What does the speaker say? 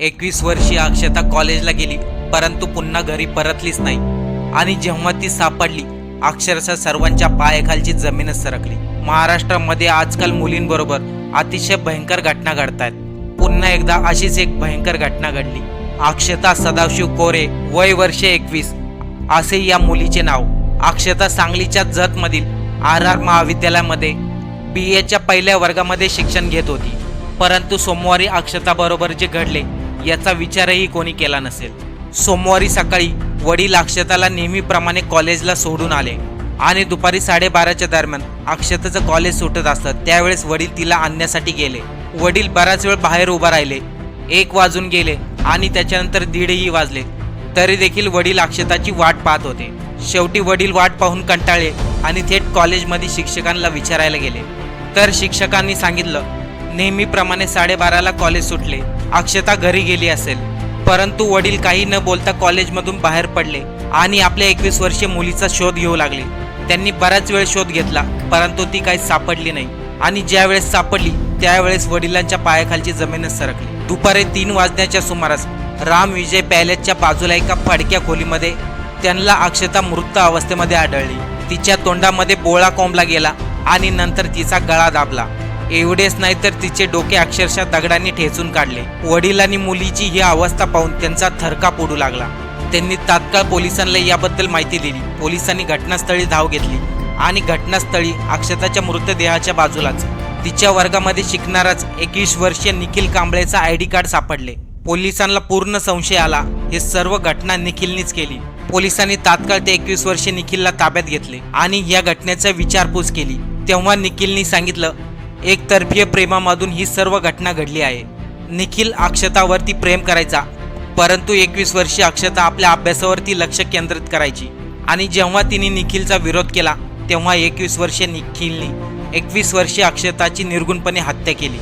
एकवीस वर्षीय अक्षता कॉलेजला गेली परंतु पुन्हा घरी परतलीच नाही. आणि जेव्हा ती सापडली अक्षरशः सर्वांच्या पायाखालची जमीनच सरकली. महाराष्ट्रामध्ये आजकाल मुलींबरोबर अतिशय भयंकर घटना घडतायत. पुन्हा एकदा अशीच एक भयंकर घटना घडली. अक्षता सदाशिव कोरे वय वर्षे एकवीस. असे या मुलीचे नाव. अक्षता सांगलीच्या जतमधील आर आर महाविद्यालयामध्ये बी एच्या पहिल्या वर्गामध्ये शिक्षण घेत होती. परंतु सोमवारी अक्षताबरोबर जे घडले याचा विचारही कोणी केला नसेल. सोमवारी सकाळी वडील अक्षताला नेहमीप्रमाणे कॉलेजला सोडून आले आणि दुपारी साडेबाराच्या दरम्यान अक्षताचं कॉलेज सुटत असतं. त्यावेळेस वडील तिला आणण्यासाठी गेले. वडील बराच वेळ बाहेर उभा राहिले. एक वाजून गेले आणि त्याच्यानंतर दीडही वाजले. तरी देखील वडील अक्षताची वाट पाहत होते. शेवटी वडील वाट पाहून कंटाळले आणि थेट कॉलेजमध्ये शिक्षकांना विचारायला गेले. तर शिक्षकांनी सांगितलं नेहमीप्रमाणे साडेबाराला कॉलेज सुटले. अक्षता घरी गेली असेल. परंतु वडील काही न बोलता कॉलेजमधून बाहेर पडले आणि आपल्या एकवीस वर्षीय मुलीचा शोध घेऊ लागले. त्यांनी बराच वेळ शोध घेतला परंतु ती काही सापडली नाही. आणि ज्यावेळेस सापडली त्यावेळेस वडिलांच्या पायाखालची जमीनच सरकली. दुपारी तीन वाजण्याच्या सुमारास राम विजय पॅलेसच्या बाजूला एका फडक्या खोलीमध्ये त्यांना अक्षता मृत अवस्थेमध्ये आढळली. तिच्या तोंडामध्ये बोळा कोंबला गेला आणि नंतर तिचा गळा दाबला. एवढेच नाही तर तिचे डोके अक्षरशः दगडांनी ठेचून काढले. वडील आणि मुलीची ही अवस्था पाहून त्यांचा थरकाप उडू लागला. त्यांनी तात्काळ पोलिसांना याबद्दल माहिती दिली. पोलिसांनी घटनास्थळी धाव घेतली आणि घटनास्थळी अक्षताच्या मृतदेहाच्या बाजूलाच तिच्या वर्गामध्ये शिकणाराच एकवीस वर्षीय निखिल कांबळेचा आय डी कार्ड सापडले. पोलिसांना पूर्ण संशय आला. हे सर्व घटना निखिलनीच केली. पोलिसांनी तात्काळ ते एकवीस वर्षीय निखिलला ताब्यात घेतले आणि या घटनेचा विचारपूस केली. तेव्हा निखिलनी सांगितलं एकतर्फीय प्रेमामधून ही सर्व घटना घडली आहे. निखिल अक्षतावरती प्रेम करायचा परंतु एकवीस वर्षी अक्षता आपल्या अभ्यासावरती लक्ष केंद्रित करायची. आणि जेव्हा तिने निखिलचा विरोध केला तेव्हा एकवीस वर्षीय निखिलने एकवीस वर्षीय अक्षताची निर्गुणपणे हत्या केली.